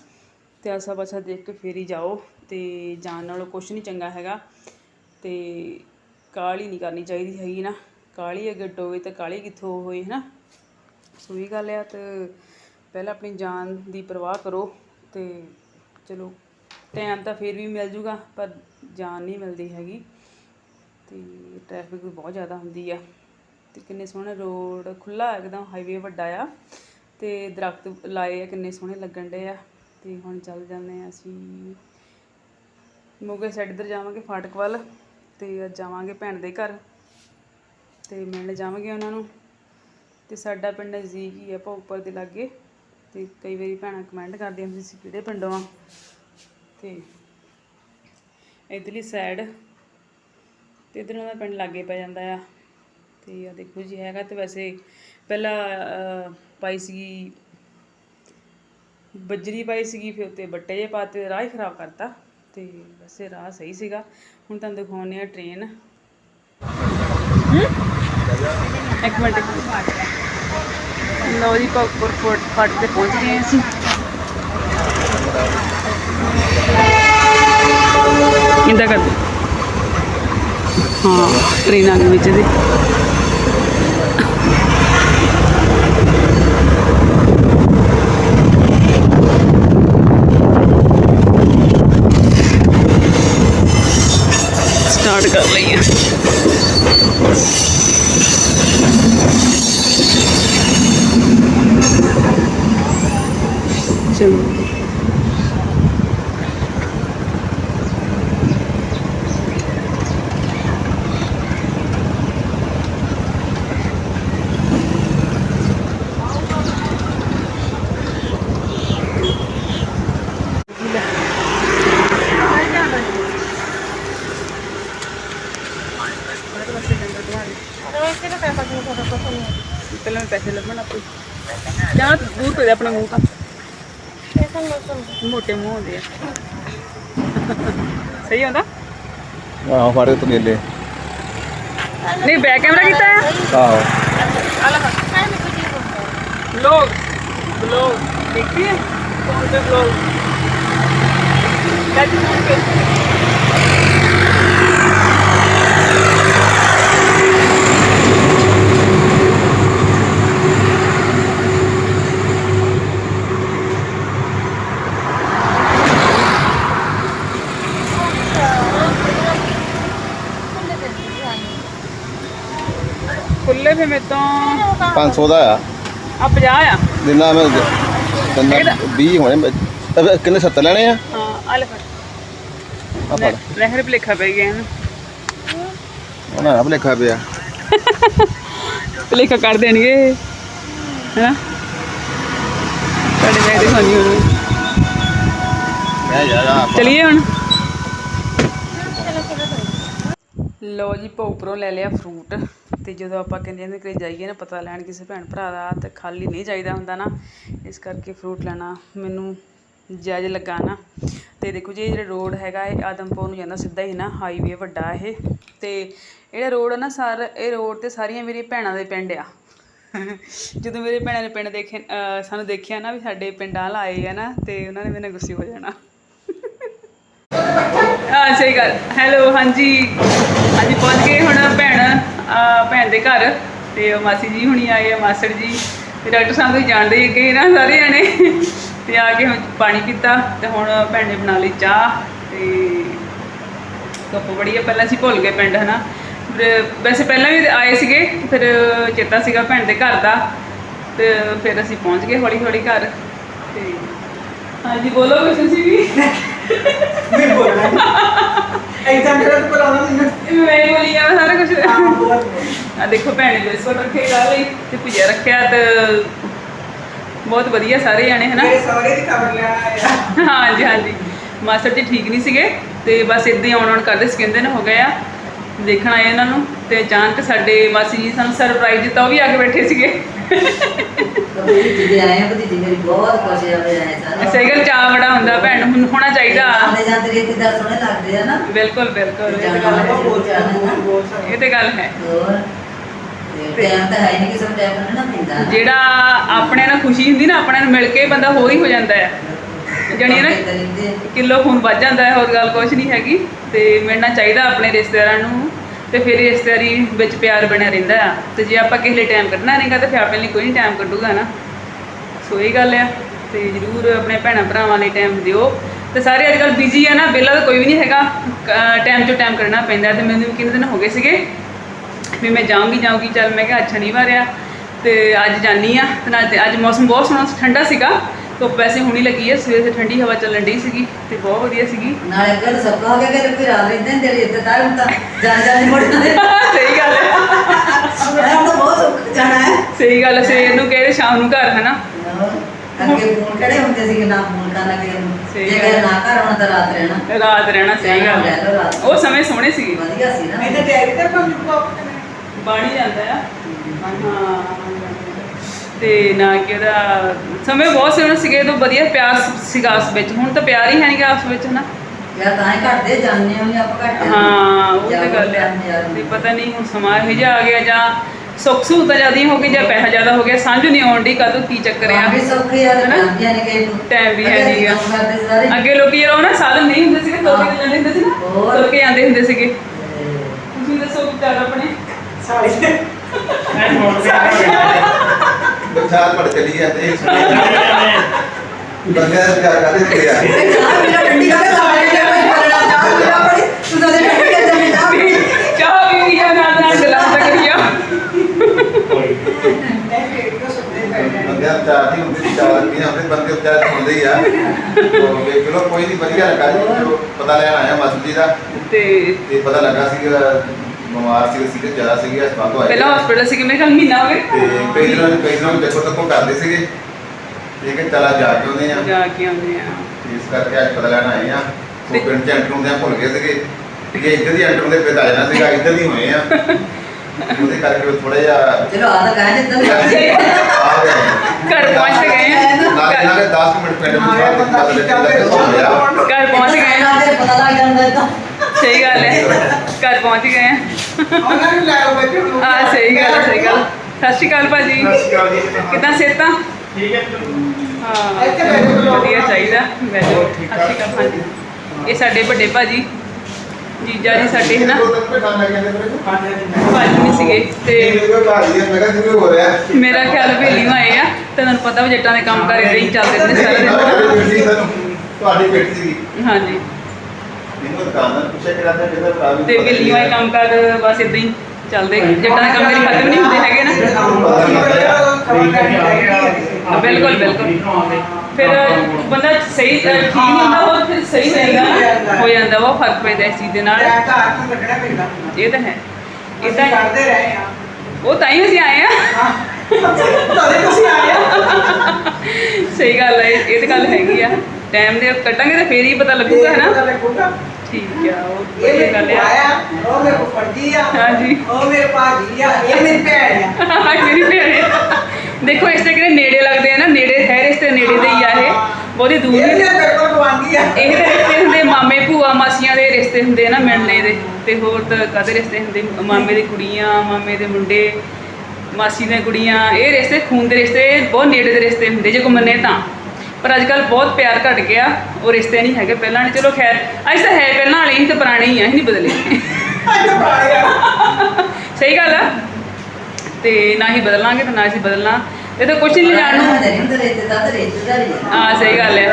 ਤੇ ਆਸਾ ਪਾਸਾ ਦੇਖ ਕੇ ਫੇਰ ਹੀ ਜਾਓ ਤੇ ਜਾਣ ਨਾਲੋਂ ਕੁਝ ਨਹੀਂ ਚੰਗਾ ਹੈਗਾ ਤੇ ਕਾਹਲੀ ਨਹੀਂ ਕਰਨੀ ਚਾਹੀਦੀ ਹੈਗੀ ਨਾ, ਕਾਹਲੀ ਅਗਰ ਡੋਵੇ ਤਾਂ ਕਾਹਲੀ ਕਿੱਥੋਂ ਹੋਈ ਹੈ ਨਾ ਸੋ ਇਹ ਗੱਲ ਆ ਤੇ ਪਹਿਲਾਂ ਆਪਣੀ ਜਾਨ ਦੀ ਪਰਵਾਹ ਕਰੋ ਤੇ ਚਲੋ ਟਾਈਮ ਤਾਂ ਫੇਰ ਵੀ ਮਿਲ ਜੂਗਾ, ਪਰ ਜਾਨ ਨਹੀਂ ਮਿਲਦੀ ਹੈਗੀ ਤੇ ਟ੍ਰੈਫਿਕ ਵੀ ਬਹੁਤ ਜ਼ਿਆਦਾ ਹੁੰਦੀ ਆ ਤੇ ਕਿੰਨੇ ਸੋਹਣੇ ਰੋਡ ਖੁੱਲਾ ਇੱਕਦਮ ਹਾਈਵੇ ਵੱਡਾ ਆ ਤੇ ਦਰਖਤ ਲਾਏ ਆ ਕਿੰਨੇ ਸੋਹਣੇ ਲੱਗਣ ਡੇ ਆ। ਤੇ ਹੁਣ ਚੱਲ ਜਾਂਦੇ ਆ ਅਸੀਂ। ਮੋਗੇ ਸਾਈਡ ਇੱਧਰ ਜਾਵਾਂਗੇ ਫਾਟਕ ਵੱਲ ਤੇ ਅੱਜ ਜਾਵਾਂਗੇ ਭੈਣ ਦੇ ਘਰ ਤੇ ਮਿਲਣ ਜਾਵਾਂਗੇ ਉਹਨਾਂ ਨੂੰ। ਤੇ ਸਾਡਾ ਪਿੰਡ ਨਜ਼ਦੀਕ ਹੀ ਆ ਭੋਗਪੁਰ ਦੇ ਲਾਗੇ ਤੇ ਕਈ ਵਾਰੀ ਭੈਣਾਂ ਕਮੈਂਟ ਕਰਦੀਆਂ ਹੁੰਦੀਆਂ ਸੀ ਕਿਹੜੇ ਪਿੰਡੋਂ ਆ। ਤੇ ਇਧਰਲੀ ਸਾਈਡ ਤੇ ਇਧਰ ਉਹਨਾਂ ਦਾ ਪਿੰਡ ਲਾਗੇ ਪੈ ਜਾਂਦਾ ਆ। ਤੇ ਆ ਦੇਖੋ ਜੀ ਹੈਗਾ ਤੇ ਵੈਸੇ ਪਹਿਲਾਂ ਪਾਈ ਸੀਗੀ ਬੱਜਰੀ ਪਾਈ ਸੀਗੀ, ਫਿਰ ਉੱਤੇ ਬੱਟੇ ਜੇ ਪਾਤੇ ਰਾਹ ਹੀ ਖਰਾਬ ਕਰਤਾ। ਤੇ ਵੈਸੇ ਰਾਹ ਸਹੀ ਸੀਗਾ। ਹੁਣ ਤੁਹਾਨੂੰ ਦਿਖਾਉਂਦੇ ਆ ਟ੍ਰੇਨ ਇੱਕ ਮਿੰਟ, ਇੱਕ ਜੀ ਭਗਤਪੁਰ ਫੋਰਟ ਫਾਟਕ ਤੇ ਪਹੁੰਚ ਗਏ ਅਸੀਂ। ਇੰਦਾ ਕਰ। ਹਾਂ ਟ੍ਰੇਨ ਆ ਗਈ ਵਿੱਚ ਦੇ ਸਟਾਰਟ ਕਰ ਲਈ ਹੈ ਚਲੋ ਪਹਿਲਾਂ ਮੈਂ ਪੈਸੇ ਲੱਭਣ ਆਪੇ। ਜਾਂ ਦੂਰ ਪਏ ਆਪਣੇ ਮੂੰਹ ਤੋਂ ਮੋਟੇ ਮੂੰਹ ਹੁੰਦੇ ਆ। ਸਹੀ ਹੁੰਦਾ ਆਹੋ ਫਾੜੇ ਤੋਂ ਮੇਲੇ ਨਹੀਂ ਬੈਕ ਕੈਮਰਾ ਕੀਤਾ ਹੈ ਆਹੋ। ਲੋਗ ਲੋਗ ਦੇਖੀ ਹੈ ਕੌਣ ਸੇ ਲੋਗ ਕੱਟ ਕੇ ਖੁੱਲੇ ਫੇ ਮੇ ਤੋਂ 500 ਦਾ ਆ। ਆ 50 ਆ। ਦਿਨਾਂ ਮੈਂ ਦਿਨਾਂ 20 ਹੋਣੇ ਅਬੇ ਕਿੰਨੇ 70 ਲੈਣੇ ਆ? ਹਾਂ ਆ ਲੈ ਫੜ। ਲਹਿਰ ਭਲੇਖਾ ਪੈ ਗਿਆ ਨਾ ਉਹਨਾਂ ਦਾ ਭਲੇਖਾ ਪਿਆ। ਭਲੇਖਾ ਕਰ ਦੇਣਗੇ। ਹੈਨਾ? ਸਾਡੇ ਮੈਂ ਦਿਖਾਉਣੀ ਹੁਣ ਮੈਂ ਯਾਰ ਚਲਿਏ ਹੁਣ। ਲੋ ਜੀ ਭੋਪਰੋਂ ਲੈ ਲਿਆ ਫਰੂਟ ਤੇ ਜਦੋਂ ਆਪਾਂ ਕਹਿੰਦੇ ਨੇ ਕਿ ਜਾਈਏ ਨਾ ਪਤਾ ਲੈਣ ਕਿਸੇ ਭੈਣ ਭਰਾ ਦਾ, ਤਾਂ ਖਾਲੀ ਨਹੀਂ ਜਾਈਦਾ ਹੁੰਦਾ ਨਾ। ਇਸ ਕਰਕੇ ਫਰੂਟ ਲੈਣਾ ਮੈਨੂੰ ਜਾਇਜ਼ ਲੱਗਾ ਨਾ। ਤੇ ਦੇਖੋ ਜੀ, ਇਹ ਜਿਹੜਾ ਰੋਡ ਹੈਗਾ, ਇਹ ਆਦਮਪੁਰ ਨੂੰ ਜਾਂਦਾ ਸਿੱਧਾ ਹੀ ਨਾ ਹਾਈਵੇ ਵੱਡਾ ਇਹ। ਤੇ ਜਿਹੜਾ ਰੋਡ ਆ ਨਾ ਸਰ, ਇਹ ਰੋਡ ਤੇ ਸਾਰੀਆਂ ਮੇਰੀਆਂ ਭੈਣਾਂ ਦੇ ਪਿੰਡ ਆ। ਜਦੋਂ ਮੇਰੇ ਭੈਣਾਂ ਨੇ ਪਿੰਡ ਦੇਖੇ ਸਾਨੂੰ ਦੇਖਿਆ ਨਾ ਵੀ ਸਾਡੇ ਪਿੰਡਾਂ ਲਾਏ ਆ ਨਾ, ਤੇ ਉਹਨਾਂ ਨੇ ਮੇਰੇ ਨਾਲ ਗੁੱਸੇ ਹੋ ਜਾਣਾ। ਹਾਂ, ਸਹੀ ਗੱਲ। ਹੈਲੋ ਹਾਂਜੀ। ਹਾਂਜੀ, ਪਹੁੰਚ ਗਏ ਹੁਣ ਭੈਣ। ਭੈਣ ਦੇ ਘਰ ਤੇ ਉਹ ਮਾਸੀ ਜੀ ਹੁਣੀ ਆਏ ਆ, ਮਾਸੜ ਜੀ। ਤੇ ਡਾਕਟਰ ਸਾਹਿਬ ਤੁਸੀਂ ਜਾਣਦੇ ਹੀ ਅੱਗੇ ਨਾ ਸਾਰੇ ਜਣੇ ਤੇ ਆ ਕੇ ਹੁਣ ਪਾਣੀ ਪੀਤਾ ਤੇ ਹੁਣ ਭੈਣ ਨੇ ਬਣਾ ਲਈ ਚਾਹ ਤੇ ਧੁੱਪ ਬੜੀ ਆ। ਪਹਿਲਾਂ ਅਸੀਂ ਭੁੱਲ ਗਏ ਪਿੰਡ, ਹਨਾ। ਫਿਰ ਵੈਸੇ ਪਹਿਲਾਂ ਵੀ ਆਏ ਸੀਗੇ, ਫਿਰ ਚੇਤਾ ਸੀਗਾ ਭੈਣ ਦੇ ਘਰ ਦਾ। ਤੇ ਫਿਰ ਅਸੀਂ ਪਹੁੰਚ ਗਏ ਹੌਲੀ ਹੌਲੀ ਘਰ। ਤੇ ਹਾਂਜੀ ਬੋਲੋ ਕੁਛ ਤੁਸੀਂ ਵੀ। ਨਹੀਂ ਬੋਲਣਾ ਐਦਾਂ ਮੇਰਾ ਤਾਂ ਬੁਲਾਉਣਾ ਮੈਨੂੰ। ਮੈਂ ਹੀ ਬੋਲੀ ਆ ਸਾਰਾ ਕੁਝ ਹਾਂ ਬਹੁਤ ਆ ਦੇਖੋ ਭੈਣੇ ਬਿਸਕੁਟ ਰੱਖੇ ਕੱਲ ਲਈ ਤੇ ਭੁਜਿਆ ਰੱਖਿਆ ਤੇ ਬਹੁਤ ਵਧੀਆ ਸਾਰੇ ਜਾਣੇ ਹਨਾ? ਮੇਰੇ ਸਹੁਰੇ ਦੀ ਖਬਰ ਲੈਣ ਆਇਆ ਹਾਂਜੀ ਹਾਂਜੀ। ਮਾਸਟਰ ਜੀ ਠੀਕ ਨਹੀਂ ਸੀਗੇ ਤੇ ਬਸ ਇਦਾਂ ਹੀ ਆਉਣ ਆਉਣ ਕਰਦੇ ਸੀ ਕਹਿੰਦੇ ਨੇ ਹੋ ਗਏ ਆ ਦੇਖਣ ਆਏ ਇਹਨਾਂ ਨੂੰ ਤੇ ਅਚਾਨਕ ਸਾਡੇ ਮਾਸੀ ਜੀ ਸਾਨੂੰ ਸਰਪ੍ਰਾਈਜ਼ ਦਿੱਤਾ ਉਹ ਵੀ ਆ ਕੇ ਬੈਠੇ ਸੀਗੇ। ਕਬੂਤਰ ਜਿਹਦੇ ਆਏ ਆ ਭਤੀਜੀ ਮੇਰੀ ਬਹੁਤ ਖੁਸ਼ ਹੋਏ ਆਏ ਸਾਰਾ। ਸਹੀ ਗੱਲ ਚਾਹ ਬੜਾ ਹੁੰਦਾ ਭੈਣ ਨੂੰ ਹੁਣ ਹੋਣਾ ਚਾਹੀਦਾ। ਆਉਂਦੇ ਜਾਂਦੇ ਰੀਤੀ ਦਾ ਸੋਹਣੇ ਲੱਗਦੇ ਆ ਨਾ। ਬਿਲਕੁਲ ਬਿਲਕੁਲ ਇਹ ਤੇ ਗੱਲ ਜਾਣਾ ਹੈ। ਬਹੁਤ ਬਹੁਤ ਬਹੁਤ ਸਾਰੇ ਇਹ ਤੇ ਗੱਲ ਹੈ। ਹੋਰ? ਤੇ ਟਾਈਮ ਤਾਂ ਹੈ ਨਹੀਂ ਕਿਸੇ ਨੂੰ ਟਾਈਮ ਨਹੀਂ ਨਾ ਪੈਂਦਾ ਜਿਹੜਾ ਆਪਣੇ ਨਾਲ ਖੁਸ਼ੀ ਹੁੰਦੀ ਨਾ ਆਪਣੇ ਨੂੰ ਮਿਲ ਕੇ ਬੰਦਾ ਹੋਰ ਹੀ ਹੋ ਜਾਂਦਾ ਹੈ। ਜਾਣੀ ਨਾ ਰਹਿੰਦੇ ਕਿਲੋ ਖੂਨ ਵੱਜ ਜਾਂਦਾ ਹੈ ਹੋਰ ਗੱਲ ਕੁਝ ਨਹੀਂ ਹੈਗੀ। ਤੇ ਮਿਲਣਾ ਚਾਹੀਦਾ ਆਪਣੇ ਰਿਸ਼ਤੇਦਾਰਾਂ ਨੂੰ। ਤੇ ਫਿਰ ਰਿਸ਼ਤੇਦਾਰੀ ਵਿੱਚ ਪਿਆਰ ਬਣਿਆ ਰਹਿੰਦਾ ਆ। ਤੇ ਜੇ ਆਪਾਂ ਕਿਸੇ ਲਈ ਟਾਈਮ ਕੱਢਣਾ ਨਹੀਂਗਾ, ਤੇ ਫਿਰ ਆਪਣੇ ਲਈ ਕੋਈ ਨਹੀਂ ਟਾਈਮ ਕੱਢੂਗਾ ਨਾ। ਸੋ ਇਹ ਗੱਲ ਆ, ਤੇ ਜਰੂਰ ਆਪਣੇ ਭੈਣਾਂ ਭਰਾਵਾਂ ਲਈ ਟਾਈਮ ਦਿਓ। ਤੇ ਸਾਰੇ ਅੱਜ ਕੱਲ ਬਿਜ਼ੀ ਆ ਨਾ, ਵਿਹਲਾ ਤਾਂ ਕੋਈ ਵੀ ਨਹੀਂ ਹੈਗਾ। ਟਾਈਮ ਤੋਂ ਟਾਈਮ ਕਰਨਾ ਪੈਂਦਾ। ਤੇ ਮੈਨੂੰ ਕਿੰਨੇ ਦਿਨ ਹੋ ਗਏ ਸੀਗੇ ਵੀ ਮੈਂ ਜਾਊਂਗੀ ਜਾਊਂਗੀ, ਚੱਲ ਮੈਂ ਕਿਹਾ ਅੱਛਾ ਨਹੀਂ ਵਾਰਿਆ ਤੇ ਅੱਜ ਜਾਨੀ ਆ ਤੇ ਅੱਜ ਮੌਸਮ ਬਹੁਤ ਸੋਹਣਾ, ਠੰਡਾ ਸੀਗਾ। ਧੁੱਪ ਵੈਸੇ ਹੁਣੀ ਲੱਗੀ ਹੈ ਸਵੇਰ ਸੇ ਠੰਡੀ ਹਵਾ ਚੱਲਣ ਡਈ ਸੀਗੀ ਤੇ ਬਹੁਤ ਵਧੀਆ ਸੀਗੀ। ਨਾਲੇ ਕਰ ਸਭ ਕਹਾ ਕੇ ਕਿ ਰਾਤ ਰਹਿੰਦੇ ਨੇ ਤੇਰੀ ਇੱਜ਼ਤ ਆ ਹੁਣ ਤਾਂ ਜਾਣ ਜਾਣ ਨਹੀਂ ਮੁੜਨਾ। ਹੈ [LAUGHS] ਸਹੀ ਗੱਲ ਹੈ। ਹੁਣ ਤਾਂ ਬਹੁਤ ਸੁੱਖ ਜਾਣਾ ਹੈ। ਸਹੀ ਗੱਲ ਹੈ ਸਵੇਰ ਨੂੰ ਕਹੇ ਸ਼ਾਮ ਨੂੰ ਘਰ ਹਨਾ। ਅੱਗੇ ਫੋਨ ਕਿਹੜੇ ਹੁੰਦੇ ਸੀ ਕਿ ਨਾ ਫੋਨ ਕਰਨਾ ਸਹੀ ਜੇ ਗੱਲ। ਕਹੇ ਨਾ ਘਰ ਆਉਣਾ ਤਾਂ ਰਾਤ ਰਹਿਣਾ। ਰਾਤ ਰਹਿਣਾ ਸਹੀ ਗੱਲ ਹੈ। ਉਹ ਸਮੇਂ ਸੋਹਣੇ ਸੀਗੇ। ਵਧੀਆ ਸੀ ਨਾ। ਇਹਦੇ ਡੈਡੀ ਤੇ ਪੰਜ ਕੋਪ ਬਾਣੀ ਜਾਂਦਾ ਆ। ਹਾਂ। ਤੇ ਨਾ ਕਿ ਉਹਦਾ ਸਮੇਂ ਬਹੁਤ ਸੋਹਣੇ ਸੀਗੇ ਤੋਂ ਵਧੀਆ ਪਿਆਰ ਸੀਗਾ ਉਸ ਵਿੱਚ। ਹੁਣ ਤਾਂ ਪਿਆਰ ਹੀ ਹੈ ਨਹੀਂ ਉਸ ਵਿੱਚ ਨਾ ਯਾਰ ਤਾਂ ਹੀ ਘਟਦੇ ਜਾਂਦੇ ਹੁੰਦੇ ਆਪਾਂ ਘਟਦੇ ਹਾਂ ਉਹ ਤੇ ਗੱਲ ਆ। ਤੇ ਪਤਾ ਨਹੀਂ ਹੁਣ ਸਮਾਂ ਇਹੋ ਜਿਹਾ ਆ ਗਿਆ ਜਾਂ ਸੁੱਖ ਸਹੂਲਤਾਂ ਜ਼ਿਆਦਾ ਹੋ ਗਈ ਜਾਂ ਪੈਸਾ ਜ਼ਿਆਦਾ ਹੋ ਗਿਆ ਸਮਝ ਨਹੀਂ ਆਉਣ ਦੀ ਕਦੋਂ ਕੀ ਚੱਕਰ ਆ। ਵੀ ਸੌਖੇ ਆ ਹਨਾ? ਨੇ ਕਿ Time ਵੀ ਹੈ ਸਾਰੇ। ਅੱਗੇ ਲੋਕੀ ਯਾਰ ਉਹ ਨਾ ਸਾਧਨ ਨਹੀਂ ਹੁੰਦੇ ਸੀਗੇ ਤੁਰ ਕੇ ਜਾਂਦੇ ਹੁੰਦੇ ਸੀ ਨਾ ਹੋਰ। ਤੁਰ ਕੇ ਜਾਂਦੇ ਹੁੰਦੇ ਸੀਗੇ। ਤੁਸੀਂ ਦੱਸੋ ਵਿਚਾਰ ਆਪਣੇ? ਸਾਲੀ ਬਰਸਾਤ ਪੜ ਚਲੀ ਜਾਂਦੇ [LAUGHS] ਬੰਦੇ ਦਾ ਪਿਆਰ ਕਰਦੇ ਹੁੰਦੇ ਆ ਇਹ ਚਾਹ ਮੇਰਾ ਠੰਡੀ ਕਰਕੇ ਸਾਰੇ ਜੇ ਕੋਈ ਬੋਲਣਾ ਚਾਹ ਮੇਰਾ ਬੜੀ ਤੂੰ ਤਾਂ ਉਹਦੇ ਠੰਡੀ ਕਰ ਦੇ ਚਾਹ ਪੀ। ਚਾਹ ਵੀ ਨਹੀਂ ਨਾ ਨਾ ਗੱਲਾਂ ਤੱਕਰੀਆਂ ਮੈਂ ਫੇਰ ਕੋ ਸੁਣਦੇ ਪਏ ਬੰਦਿਆਂ ਦਾ ਚਾਰ ਨਹੀਂ ਹੁੰਦੇ ਚਾਰ ਨਹੀਂ ਹੁੰਦੇ ਬੰਦੇ ਉੱਚਾ ਹੁੰਦੇ ਹੀ ਆ। ਉਹ ਵੇਖ ਚਲੋ ਕੋਈ ਨਹੀਂ ਵਧੀਆ ਲੱਗਾ ਜੀ। ਚਲੋ ਪਤਾ ਲੈਣ ਆਇਆ ਮਸਜਿਦ ਜੀ ਦਾ। ਤੇ ਤੇ ਪਤਾ ਲੱਗਾ ਸੀ ਬਿਮਾਰ ਸੀ ਸੀ ਜ਼ਿਆਦਾ ਸੀਗੇ ਹਸਪਤਾਲ ਤੋਂ ਆਏ। ਪਹਿਲਾਂ ਹਸਪੀਟਲ ਸੀ ਕਿ ਮੇਰੇ ਖਿਆਲ ਮਹੀਨਾ ਹੋ ਤੇ ਗਿਆ ਕਈ ਦਿਨਾਂ ਕਈ ਦਿਨਾਂ ਨੂੰ ਦੇਖੋ ਤੱਕੋ ਕਰਦੇ ਸੀਗੇ। ਇਹ ਕਿ ਚਲਾ ਜਾ ਕੇ ਉਹਨੇ ਆ ਜਾ ਕੇ ਆਉਂਦੇ ਆ ਤੇ ਇਸ ਕਰਕੇ ਅੱਜ ਪਤਾ ਲੈਣ ਆਏ ਆ ਉਹ ਪਿੰਡ ਚ ਐਂਟਰ ਹੁੰਦੇ ਆ ਭੁੱਲ ਗਏ ਸੀਗੇ। ਕਿ ਇੱਧਰ ਦੀ ਐਂਟਰ ਹੁੰਦੇ ਆ ਜਾਣਾ ਸੀਗਾ ਇੱਧਰ ਦੀ ਹੋਏ ਆ ਉਹਦੇ ਕਰਕੇ ਥੋੜਾ ਜਿਹਾ ਚਲੋ ਆ ਤਾਂ ਕਹਿ ਜਿੱਦਾਂ ਆ ਗਏ। ਘਰ ਪਹੁੰਚ ਗਏ ਆ ਨਾਲ ਦੇ 10 ਮਿੰਟ ਪਿੰਡ ਵਿੱਚ ਬਾਅਦ ਪਤਾ ਕਿ ਹੋ ਗਿਆ ਘਰ ਪਹੁੰਚ ਗਏ ਤੇ ਪਤਾ ਲੱਗ ਜਾਂਦਾ ਤਾਂ ਸਹੀ ਗੱਲ ਹੈ। ਘਰ ਪਹੁੰਚ ਗਏ ਆ। ਉਹਨਾਂ ਨੂੰ ਲੈ ਲਓ ਬੱਚੇ ਨੂੰ। ਆ ਸਹੀ ਗੱਲ ਹੈ, ਸਹੀ ਗੱਲ। ਸਤਿ ਸ਼੍ਰੀ ਅਕਾਲ ਭਾਜੀ। ਕਿਦਾਂ ਸਿਹਤਾਂ? ਠੀਕ ਹੈ ਹਾਂ। ਇੱਥੇ ਬੈਠੋ ਲੋਕ। ਵਧੀਆ ਚਾਹੀਦਾ। ਬੈਠੋ। ਸਤਿ ਸ਼੍ਰੀ ਅਕਾਲ ਭਾਜੀ। ਇਹ ਸਾਡੇ ਵੱਡੇ ਭਾਜੀ। ਜੀਜਾ ਜੀ ਸਾਡੇ ਹਨਾ? ਭਾਜੀ ਨਹੀਂ ਸੀਗੇ ਤੇ ਮੇਰਾ ਖਿਆਲ ਹਵੇਲੀ ਨੂੰ ਆਏ ਆ। ਤੇ ਤੁਹਾਨੂੰ ਪਤਾ ਵਾ ਜੱਟਾਂ ਦੇ ਕੰਮ ਕਰ ਇਦਾਂ ਹੀ ਚੱਲਦੇ ਨੇ ਸਾਰਾ ਦਿਨ ਤੁਹਾਡੀ ਬੇਟੀ ਸੀ ਹਾਂਜੀ। ਤੇ ਹਵੇਲੀ ਵਾਲੇ ਕੰਮ ਕਰ ਬਸ ਇਦਾਂ ਹੀ ਚੱਲਦੇ ਜੱਟਾਂ ਦੇ ਕੰਮ ਕਰੀ ਖਤਮ ਨਹੀਂ ਹੁੰਦੇ ਹੈਗੇ ਨਾ। ਬਿਲਕੁਲ ਬਿਲਕੁਲ। ਫਿਰ ਬੰਦਾ ਸਹੀ ਠੀਕ ਨਹੀਂ ਹੁੰਦਾ ਉਹ ਫਿਰ ਸਹੀ ਰਹੇਗਾ ਹੋ ਜਾਂਦਾ ਵਾ ਫ਼ਰਕ ਪੈਂਦਾ ਇਸ ਚੀਜ਼ ਦੇ ਨਾਲ। ਨੂੰ ਇਹ ਤਾਂ ਹੈ। ਇਹ ਤਾਂ ਕਰਦੇ ਰਹੇ ਆ ਉਹ ਤਾਂ ਹੀ ਅਸੀਂ ਆਏ ਆ। ਤੁਹਾਡੇ ਤੁਸੀਂ ਆਏ ਆ ਸਹੀ ਗੱਲ ਹੈ ਇਹ ਤਾਂ ਗੱਲ ਹੈਗੀ ਆ। ਟਾਈਮ ਦੇ ਕੱਟਾਂਗੇ ਤਾਂ ਫੇਰ ਹੀ ਪਤਾ ਲੱਗੂਗਾ ਪਤਾ ਹੈਨਾ ਲੱਗੂਗਾ। ਠੀਕ ਆ ਉਹ ਇਹ ਵਧੀਆ ਮੇਰੇ ਗੱਲ ਭੂਆ ਆ ਆ ਉਹ ਮੇਰੇ ਫਰਜੀ ਆ ਹਾਂਜੀ। ਉਹ ਮੇਰੇ ਭਾਜੀ ਆ ਇਹ ਮੇਰੀ ਭੈਣ ਆ। ਮੇਰੀ ਭੈਣ ਆ। ਦੇਖੋ ਇਸ ਤੇ ਕਿਹੜੇ ਨੇੜੇ ਲੱਗਦੇ ਆ ਨਾ ਨੇੜੇ ਹੈ ਰਿਸ਼ਤੇ ਨੇੜੇ ਦੇ ਹੀ ਆ ਇਹ। ਬਹੁਤੀ ਦੂਰ ਇਹ ਨਹੀਂ। ਮੇਰੇ ਮੇਰੇ ਕੋਲ ਗਵਾਂਢੀ ਆ। ਇਹ ਤਾਂ ਰਿਸ਼ਤੇ ਹੁੰਦੇ ਮਾਮੇ ਭੂਆ ਮਾਸੀਆਂ ਦੇ ਰਿਸ਼ਤੇ ਹੁੰਦੇ ਆ ਨਾ ਮਿਲਣੇ ਦੇ। ਤੇ ਹੋਰ ਤਾਂ ਕਦੇ ਰਿਸ਼ਤੇ ਹੁੰਦੇ? ਮਾਮੇ ਦੀ ਕੁੜੀਆਂ ਮਾਮੇ ਦੇ ਮੁੰਡੇ ਮਾਸੀ ਦੀਆਂ ਕੁੜੀਆਂ। ਇਹ ਰਿਸ਼ਤੇ ਖੂਨ ਦੇ ਰਿਸ਼ਤੇ ਬਹੁਤ ਨੇੜੇ ਦੇ ਰਿਸ਼ਤੇ ਹੁੰਦੇ ਜੇ ਕੋ ਮੰਨੇ ਤਾਂ। ਪਰ ਅੱਜ ਕੱਲ ਬਹੁਤ ਪਿਆਰ ਘਟ ਗਿਆ ਉਹ ਰਿਸ਼ਤੇ ਨਹੀਂ ਹੈਗੇ ਪਹਿਲਾਂ ਵਾਲੇ। ਚਲੋ ਖੈਰ ਅੱਜ ਤਾਂ ਹੈ ਪਹਿਲਾਂ ਵਾਲੇ ਹੀ ਤੇ ਪੁਰਾਣੇ ਹੀ ਆ ਨਹੀਂ ਬਦਲੇ। ਅੱਜ ਬਾੜੇ ਆ। ਸਹੀ ਗੱਲ ਆ। ਤੇ ਨਾ ਹੀ ਬਦਲਾਂਗੇ ਤੇ ਨਾ ਅਸੀਂ ਬਦਲਣਾ। ਇਹ ਤਾਂ ਕੁਛ ਨਹੀਂ ਜਾਣ। ਨੂੰ ਨਹੀਂ ਹੀ ਸਹੀ ਗੱਲ ਹੈ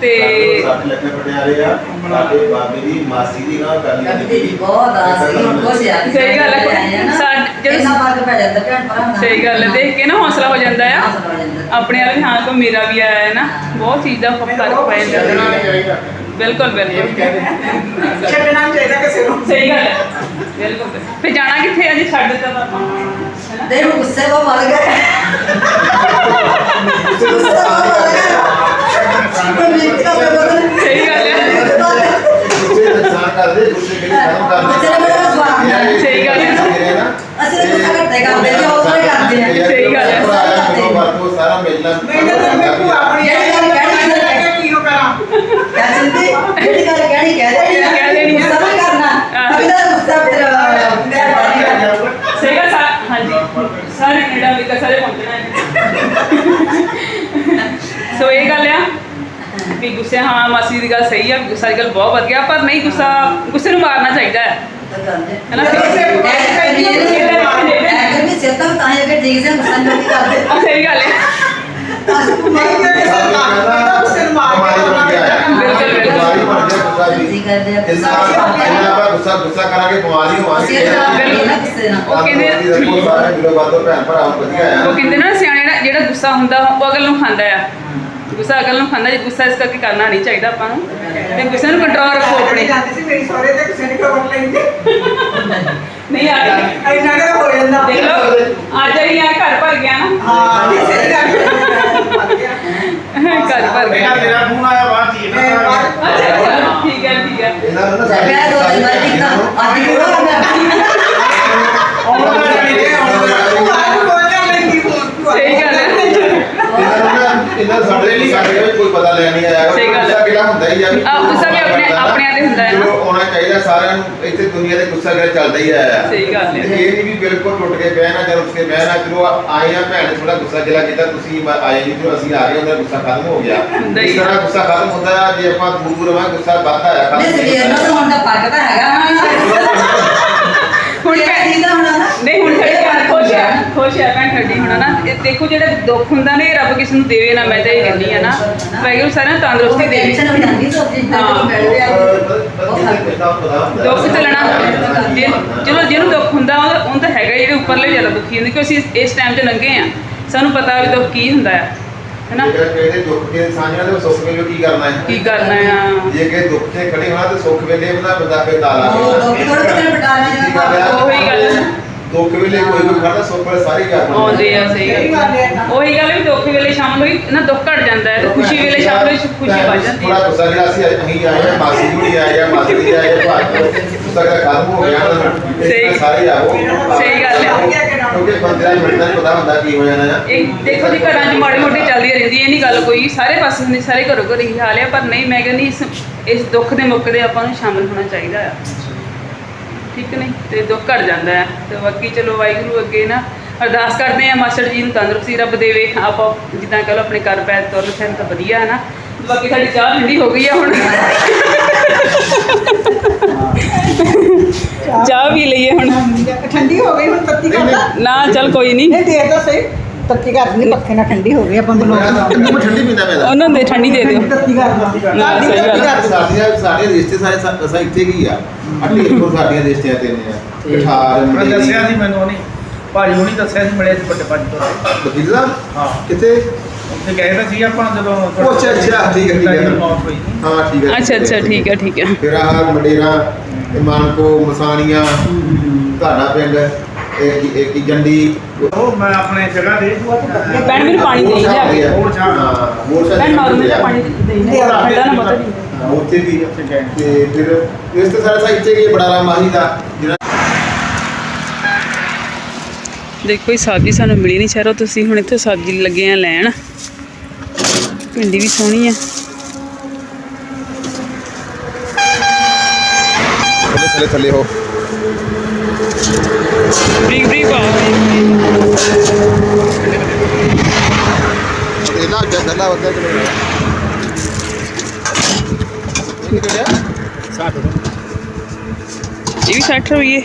ਤੇ ਬਾਬੇ ਦੀ ਮਾਸੀ ਦੀ ਨਾ ਕਰਨੀ ਕਦੀ ਵੀ ਬਹੁਤ ਆ ਸੀ ਹੁਣ ਕੁਛ ਆ ਸਹੀ ਗੱਲ ਹੈ। ਜਦੋਂ- ਇੰਨਾ ਫ਼ਰਕ ਪੈ ਜਾਂਦਾ ਭੈਣ ਭਰਾ ਸਹੀ ਗੱਲ ਹੈ ਦੇਖ ਕੇ ਨਾ ਹੌਸਲਾ ਹੋ ਜਾਂਦਾ ਆ। ਹੌਸਲਾ ਹੋ ਜਾਂਦਾ। ਆਪਣੇ ਵਾਲੇ ਹਾਂ ਕੋਈ ਮੇਰਾ ਵੀ ਆਇਆ ਹੈ ਨਾ ਬਹੁਤ ਚੀਜ਼ ਦਾ ਫ਼ਰਕ ਪੈ ਜਾਂਦਾ। ਬਿਲਕੁਲ ਬਿਲਕੁਲ। ਛੱਡਣਾ ਚਾਹੀਦਾ ਕਿਸੇ ਨੂੰ। ਸਹੀ ਗੱਲ ਹੈ। ਬਿਲਕੁਲ ਫਿਰ ਜਾਣਾ ਕਿੱਥੇ ਅੱਜ ਛੱਡ ਦਿੱਤਾ ਤਾਂ? ਦੇ ਨੂੰ? ਗੁੱਸੇ ਕੋ ਮਰ ਗਏ। ਗੁੱਸੇ ਕੋ ਮਰ ਗਏ। ਕਾ ਸਹੀ ਗੱਲ ਹੈ। ਗੁੱਸੇ ਕਰਦੇ ਗੁੱਸੇ ਕਿਹੜੇ ਕਰਦੇ? ਸਹੀ ਗੱਲ ਹੈ। ਅਸੀਂ ਤਾਂ ਗੁੱਸਾ ਘੱਟੇ ਕਰਦੇ ਜੀ, ਉਹ ਥੋੜ੍ਹੇ ਕਰਦੇ ਆ। ਸਹੀ ਗੱਲ ਹੈ। ਵਰਤੋਂ ਸਾਰਾ ਮਿਲਣਾ ਮੈਨੂੰ ਤਾਂ ਮੈਂ ਭੂਆ ਆਪਣੀ। ਜਿਹੜੀ ਗੱਲ ਕਹਿਣੀ ਸੀ, ਮੈਂ ਕਿਹਾ ਕੀ ਹੋ ਕਰਾਂ। ਕਹਿ ਚੰਦੀ ਜਿਹੜੀ ਗੱਲ ਕਹਿਣੀ ਕਹਿ ਦੇ ਕਹਿ ਦੇਣੀ ਆ। ਗੁੱਸਾ ਨਹੀਂ ਕਰਨਾ। ਅਭੀ ਤਾਂ ਗੁੱਸਾ ਤੇਰਾ ਸਹੀ ਗੱਲ ਸਾ ਹਾਂਜੀ। ਸਾਰੇ ਕੈਨੇਡਾ ਅਮਰੀਕਾ ਸਾਰੇ ਪਹੁੰਚਣਾ ਹੈ। ਸੋ ਇਹ ਗੱਲ ਆ ਵੀ ਗੁੱਸੇ ਹਾਂ ਮਾਸੀ ਦੀ ਗੱਲ ਸਹੀ ਆ ਗੁੱਸਾ ਦੀ ਗੱਲ ਬਹੁਤ ਵਧ ਗਿਆ ਪਰ ਨਹੀਂ ਗੁੱਸਾ ਗੁੱਸੇ ਨੂੰ ਮਾਰਨਾ ਚਾਹੀਦਾ ਹੈ। ਹੈਨਾ ਸਿਰ ਤਾਂ ਠੀਕ ਸੇ ਕਰਦੇ ਸਹੀ ਗੱਲ ਹੈ। ਕਿ ਕਿਸੇ ਨੂੰ ਉਹ ਕਹਿੰਦੇ- ਸਿਆਣੇ ਨਾ ਜਿਹੜਾ ਗੁੱਸਾ ਹੁੰਦਾ ਉਹ ਅਗਲ ਨੂੰ ਖਾਂਦਾ ਆ। ਗੁੱਸਾ ਅਗਲ ਨੂੰ ਖਾਂਦਾ ਜੇ ਗੁੱਸਾ ਇਸ ਕਰਕੇ ਕਰਨਾ ਨਹੀਂ ਚਾਹੀਦਾ ਆਪਾਂ ਨੂੰ। ਤੇ ਗੁੱਸੇ ਨੂੰ ਕੰਟਰੋਲ ਰੱਖੋ ਆਪਣੇ। ਜਾਂਦੀ ਸੀ ਮੇਰੀ ਸਹੁਰੇ ਤੇ ਕਿਸੇ ਨੇ ਖਬਰ ਲੈਂਦੇ। ਨਹੀਂ ਆ ਇੰਨਾ ਕਿ ਹੋ ਜਾਂਦਾ। ਦੇਖ ਲਓ ਅੱਜ ਹੀ ਆ ਘਰ ਭਰ ਗਿਆ ਨਾ। ਹਾਂ ਗੱਲ ਹੈ ਘਰ ਭਰ ਗਿਆ। ਮੇਰਾ ਤੇਰਾ ਫੋਨ ਆਇਆ ਬਾਅਦ ਬਾਹਰ- ਅੱਛਾ ਠੀਕ ਹੈ ਠੀਕ ਹੈ। ਨੂੰ ਨਾ ਮੈਂ ਅੱਜ ਹੋ ਗਿਆ ਕਿ ਆਉਣ ਦਾ ਜਾਣੀ। ਬਾਹਰ ਬੋਲਣਾ ਮੈਂ ਕੀ ਬੋਲ ਸਹੀ ਗੱਲ ਹੈ ਇਹਨਾਂ ਨੂੰ ਨਾ ਇਹਨਾਂ ਸਾਡੇ ਲਈ ਸਾਡੇ ਵਿੱਚ ਕੋਈ ਪਤਾ ਲੈਣ ਨਹੀਂ ਆਇਆ। ਸਹੀ ਗੱਲ ਹੈ। ਗੁੱਸਾ ਕਿਹੜਾ ਹੁੰਦਾ ਹੀ ਆ ਵੀ ਆਹ, ਗੁੱਸਾ ਵੀ ਆਪਣੇ- ਆਪਣਿਆਂ ਤੇ ਹੁੰਦਾ ਹੈ ਨਾ। ਆਉਣਾ ਚਾਹੀਦਾ ਸਾਰਿਆਂ ਨੂੰ ਇੱਥੇ ਦੁਨੀਆ ਦੇ ਗੁੱਸਾ ਕਿਹੜਾ ਚੱਲਦਾ ਹੀ ਆਇਆ। ਸਹੀ ਗੱਲ ਹੈ। ਇਹ ਨਹੀਂ ਵੀ ਬਿਲਕੁਲ ਟੁੱਟ ਕੇ ਬਹਿਣਾ ਜਾਂ ਉੱਠ ਕੇ ਬਹਿਣਾ ਚਲੋ ਆਏ ਆ ਭੈਣ ਨੇ ਥੋੜਾ ਗੁੱਸਾ ਗਿਲਾ ਕੀਤਾ ਤੁਸੀਂ ਬ- ਆਏ ਨਹੀਂ ਜੋ ਅਸੀਂ ਆ ਗਏ ਉਹਦਾ ਗੁੱਸਾ ਖਤਮ ਹੋ ਗਿਆ। ਹੁੰਦਾ ਹੀ ਇਸ ਤਰ੍ਹਾਂ ਗੁੱਸਾ ਖਤਮ ਹੁੰਦਾ ਹੈ, ਜੇ ਆਪਾਂ ਦੂਰ ਰਵਾਂ ਗੁੱਸਾ ਵੱਧਦਾ ਹੈ। ਨਹੀਂ ਸਰੀਰ ਨਾਲ ਤਾਂ ਹੁਣ ਦਾ ਫ਼ਰਕ ਤਾਂ ਹੈਗਾ। ਹੁਣ [LAUGHS] ਹੁਣ ਭੈਣ- ਕਿਹਦੀ ਦਾ ਹੋਣਾ ਨਾ ਨਹੀਂ ਹੁਣ ਖੜੀ ਆ ਖੁਸ਼ ਆ ਭੈਣ ਠੱਡੀ ਹੋਣਾ ਨਾ ਇਹ ਦੇਖੋ ਜਿਹੜਾ ਦੁੱਖ ਹੁੰਦਾ ਨੇ ਰੱਬ ਕਿਸ ਨੂੰ ਦੇਵੇ ਨਾ ਮੈਂ ਤਾਂ ਇਹ ਕਹਿੰਦੀ ਆ ਨਾ। ਵਾਹਿਗੁਰੂ ਸਾਰਿਆਂ ਨੂੰ ਤੰਦਰੁਸਤੀ ਦੇਵੇ। ਟੈਨਸ਼ਨ ਹੋ ਜਾਂਦੀ ਸਭ ਚੀਜ਼ਾਂ ਹਾਂ। ਤੋਂ ਮਿਲਦੇ ਆ ਦੁੱਖ ਚੱਲਣਾ ਜੇ- ਚਲੋ ਜਿਹਨੂੰ ਦੁੱਖ ਹੁੰਦਾ ਉਹ ਤਾਂ ਹੈਗਾ ਹੀ, ਜਿਹੜੇ ਉੱਪਰਲੇ ਜ਼ਿਆਦਾ ਦੁਖੀ ਹੁੰਦੇ ਕਿਉਂਕਿ ਅਸੀਂ ਇਸ ਟਾਈਮ 'ਤੇ ਲੰਘੇ ਆ। ਸਾਨੂੰ ਪਤਾ ਵੀ ਦੁੱਖ ਕੀ ਹੁੰਦਾ ਆ ਹੈਨਾ? ਜਿਹੜਾ ਕਿਸੇ ਦੁੱਖ ਕੇ ਇਨਸਾਨੀਆਂ ਦੇ ਸੁੱਖ ਵੇਲੇ ਕੀ ਕਰਨਾ ਹੈ? ਕੀ ਕਰਨਾ ਆ ਜੇ ਕਿ ਦੁੱਖ ਤੇ ਖੜੇ ਹੋਣਾ ਤੇ ਸੁੱਖ ਵੇਲੇ ਬੰਦਾ ਬੰਦਾ ਫਿਰ ਤਾਲਾ ਉਹ ਬਟਾਲਾ ਗੱਲ ਹੈ। ਨਾ। ਦੁੱਖ ਵੇਲੇ ਕੋਈ ਕੋਈ ਖੜਦਾ ਸੁੱਖ ਵੇਲੇ ਸਾਰੇ ਕਰ ਆਉਂਦੇ ਆ। ਸਹੀ ਗੱਲ। ਹੈ ਉਹੀ ਗੱਲ ਵੀ ਦੁੱਖ ਵੇਲੇ ਸ਼ਾਮਲ ਹੋਈ ਨਾ ਦੁੱਖ ਘਟ ਜਾਂਦਾ ਹੈ ਖੁਸ਼ੀ ਵੇਲੇ ਸ਼ਾਮਲ ਹੋਈ ਖੁਸ਼ੀ ਵੱਧ ਜਾਂਦੀ ਥੋੜਾ ਹੈ ਗੁੱਸਾ ਜਿਹੜਾ ਸੀ ਅਸੀਂ ਆਏ ਆ ਮਾਸੀ ਜੀ ਆਏ ਆ ਮਾਸੀ ਜੀ ਆਏ ਆ ਭਾਈ ਗੁੱਸਾ ਜਿਹੜਾ ਖਤਮ ਹੋ ਗਿਆ ਨਾ ਸਾਰੇ ਆਓ। ਸਹੀ ਗੱਲ ਹੈ। ਕਿਉਂਕਿ ਬੰਦੇ ਦਾ ਮਿੰਟਾਂ ਨਹੀਂ ਪਤਾ ਹੁੰਦਾ ਕੀ ਹੋ ਜਾਣਾ ਆ। ਇਹ ਦੇਖੋ ਜੀ ਘਰਾਂ 'ਚ ਮਾੜੀ ਮੋਟੀ ਚੱਲਦੀ ਰਹਿੰਦੀ ਇਹ ਨਹੀਂ ਗੱਲ ਕੋਈ। ਸਾਰੇ ਪਾਸੇ ਹੁੰਦੀ ਸਾਰੇ ਘਰੋਂ ਘਰ ਹੀ ਹਾਲ ਹੈ ਪਰ ਨਹੀਂ ਮੈਂ ਕਹਿੰਦੀ ਇਸ ਇਸ ਦੁੱਖ ਦੇ ਮੌਕੇ ਦੇ ਆਪਾਂ ਨੂੰ ਸ਼ਾਮਲ ਹੋਣਾ ਚਾਹੀਦਾ ਆ। ਠੀਕ ਨਹੀਂ? ਤੇ ਦੁੱਖ ਘਟ ਜਾਂਦਾ ਹੈ। ਤੇ ਬਾਕੀ ਚਲੋ ਵਾਹਿਗੁਰੂ ਅੱਗੇ ਨਾ ਅਰਦਾਸ ਕਰਦੇ ਆ ਮਾਸਟਰ ਜੀ ਨੂੰ ਤੰਦਰੁਸਤੀ ਰੱਬ ਦੇਵੇ। ਆਪਾਂ ਜਿੱਦਾਂ ਕਹ ਲਓ ਆਪਣੇ ਘਰ ਪੈਰ ਤੁਰਨ ਫਿਰਨ ਤਾਂ ਵਧੀਆ ਹੈ ਨਾ। ਬਾਕੀ ਸਾਡੀ ਚਾਹ ਠੰਡੀ ਹੋ ਗਈ ਆ ਹੁਣ। ਚਾਹ ਵੀ ਲਈਏ ਹੁਣ। ਠੰਡੀ ਹੋ ਗਈ ਹੁਣ ਤੱਤੀ ਕਰਦਾ। ਨਾ ਚੱਲ ਕੋਈ ਨਹੀਂ। ਨਹੀਂ ਦੇ ਤਾਂ ਸਹੀ। ਤੱਤੀ ਕਰ ਦਿੰਦੀ ਪੱਖੇ ਨਾਲ ਠੰਡੀ ਹੋ ਗਈ ਆਪਾਂ ਬਣਾਉਣਾ ਮੈਂ ਠੰਡੀ ਪੀਂਦਾ ਮੈਂ ਉਹਨਾਂ ਦੇ ਠੰਡੀ ਦੇ ਦਿਓ। ਤੱਤੀ ਕਰ ਦਿੰਦੀ ਨਾ, ਸਹੀ ਗੱਲ। ਸਾਡੀਆਂ ਸਾਡੇ ਰਿਸ਼ਤੇ ਸਾਰੇ ਅਸਾਂ ਇੱਥੇ ਕੀ ਆ? ਅੱਡੀ ਇੱਕੋ ਸਾਡੀਆਂ ਰਿਸ਼ਤਿਆਂ ਤੇ ਨੇ ਆ। ਕਠਾਰ ਮੈਂ ਦੱਸਿਆ ਸੀ ਮੈਨੂੰ ਨਹੀਂ ਭਾਜੀ ਹੁਣੀ ਦੱਸਿਆ ਸੀ ਮਿਲੇ ਵੱਡੇ ਭਾਜੀ ਤੋਂ। ਵਕੀਲ ਸਾਹਿਬ ਹਾਂ। ਕਿੱਥੇ? ਉੱਥੇ ਗਏ ਤਾਂ ਸੀ ਆਪਾਂ ਜਦੋਂ ਉਹ ਅੱਛਾ, ਅੱਛਾ, ਠੀਕ ਹੈ, ਠੀਕ ਹੈ। ਹਾਂ ਠੀਕ ਹੈ ਅੱਛਾ ਅੱਛਾ ਠੀਕ ਹੈ ਠੀਕ ਹੈ ਫਿਰ ਆਹ ਮੰਡੇਰਾ ਇਮਾਨਕੋ ਮਸਾਨੀਆਂ ਤੁਹਾਡਾ ਪਿੰਡ ਇਹ ਕੀ- ਇਹ ਕੀ ਜੰਡੀ? ਉਹ ਮੈਂ ਆਪਣੇ ਜਗ੍ਹਾ ਦੇ ਭੈਣ ਮੈਨੂੰ ਪਾਣੀ ਦੇ ਲਿਆ ਕੇ। ਹੋਰ ਛਾਂ। ਹਾਂ। ਹੋਰ ਭੈਣ ਨਾਰਮਲ ਜਿਹਾ ਪਾਣੀ ਦੇ ਦੇ ਦੇ ਆ। ਠੰਡਾ ਨਾ ਪਤਾ ਨਹੀਂ ਹਾਂ, ਉੱਥੇ ਵੀ ਤੇ ਫਿਰ ਇਸ ਤੇ ਸਾਰੇ ਸਾਈਡ ਤੇ ਕੀ ਬੜਾ ਰਾਮ ਮਾਹੀ ਦਾ ਜਿਹੜਾ ਦੇਖੋ ਇਹ ਸਬਜ਼ੀ ਸਾਨੂੰ ਮਿਲੀ ਨਹੀਂ ਸ਼ਹਿਰੋਂ ਤੁਸੀਂ ਹੁਣ ਇੱਥੇ ਸਬਜ਼ੀ ਲੱਗੇ ਆ ਲੈਣ। ਭਿੰਡੀ ਵੀ ਸੋਹਣੀ ਆ। ਥੱਲੇ ਥੱਲੇ ਹੋ। ਬਰੀਕ ਬਰੀਕ ਪਾ ਇਹਦਾ ਜੱਦਲਾ ਵੱਧਾ ਚਲੋ ਇਹ ਕਿਹੜਾ ਇਹ ਵੀ 60 ਰੁਪਏ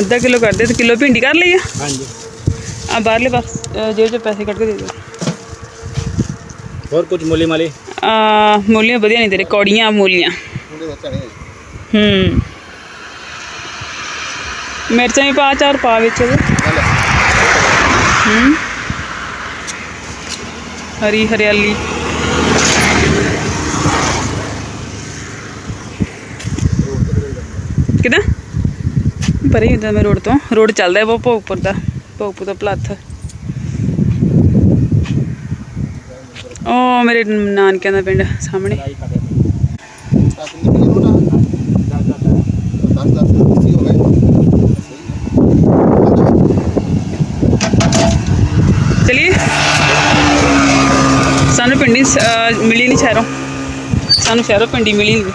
ਅੱਧਾ ਕਿਲੋ ਕਰ ਦੇ ਤੇ ਕਿਲੋ ਭਿੰਡੀ ਕਰ ਲਈ ਆ ਹਾਂਜੀ ਆ ਬਾਹਰਲੇ ਬਸ ਜੇਬ ਚੋਂ ਪੈਸੇ ਕੱਢ ਕੇ ਦੇ ਦਿਓ ਹੋਰ ਕੁਝ ਮੁੱਲੀ ਮਾਲੀ ਆ ਮੂਲੀਆਂ ਵਧੀਆ ਨਹੀਂ ਤੇਰੇ ਕੌੜੀਆਂ ਮੂਲੀਆਂ ਮੁੰਡੇ ਦਾ ਚਣੇ ਹੂੰ ਮਿਰਚਾਂ ਵੀ ਪਾ ਚਾਰ ਪਾ ਵਿੱਚ ਇਹਦੇ ਹੂੰ ਹਰੀ ਹਰਿਆਲੀ ਕਿਦਾਂ ਪਰੇ ਹੁੰਦਾ ਮੈਂ ਰੋਡ ਤੋਂ ਰੋਡ ਚੱਲਦਾ ਹੈ ਬਹੁਤ ਭੋਗਪੁਰ ਦਾ ਭੋਗਪੁਰ ਤੋਂ ਪਲੱਥ ਉਹ ਮੇਰੇ ਨਾਨਕਿਆਂ ਦਾ ਪਿੰਡ ਸਾਹਮਣੇ ਚਲਿਏ ਸਾਨੂੰ ਪਿੰਡੀ ਮਿਲੀ ਨਹੀਂ ਸ਼ਹਿਰੋਂ। ਸਾਨੂੰ ਸ਼ਹਿਰੋਂ ਪਿੰਡੀ ਮਿਲੀ ਨਹੀਂ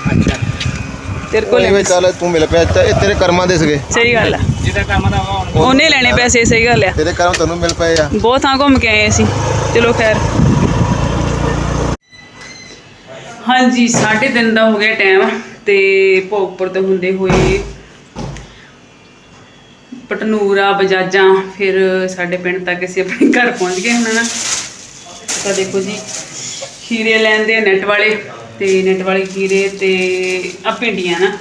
ਤੇਰੇ ਕੋਲ ਕੋਲੇ ਚੱਲ ਤੂੰ ਮਿਲ ਪਿਆ ਤੇ ਇਹ ਤੇਰੇ ਕਰਮਾਂ ਦੇ ਸੀਗੇ। ਸਹੀ ਗੱਲ ਆ। ਜਿਹਦਾ ਕੰਮ ਦਾ ਉਹਨੇ ਲੈਣੇ ਪੈਸੇ ਸਹੀ ਗੱਲ ਆ। ਤੇਰੇ ਕਰਮ ਤੈਨੂੰ ਮਿਲ ਪਏ ਆ। ਬਹੁਤ ਥਾਂ ਘੁੰਮ ਕੇ ਆਏ ਅਸੀਂ। ਚਲੋ ਖੈਰ। ਹਾਂਜੀ 3:30 ਦਾ ਹੋ ਗਿਆ ਟਾਈਮ ਤੇ ਭੋਗਪੁਰ ਤੋਂ ਹੁੰਦੇ ਹੋਏ ਪਟਨੂਰਾ ਬਜਾਜਾਂ ਫਿਰ ਸਾਡੇ ਪਿੰਡ ਤੱਕ ਅਸੀਂ ਆਪਣੇ ਘਰ ਪਹੁੰਚ ਗਏ ਹੁਣ ਨਾ। ਤਾਂ ਦੇਖੋ ਜੀ, ਖੀਰੇ ਲੈਂਦੇ ਆ ਨੈਟ ਵਾਲੇ ਤੇ ਨੈਟ ਵਾਲੇ ਖੀਰੇ ਤੇ ਆ ਭਿੰਡੀਆਂ ਨਾ।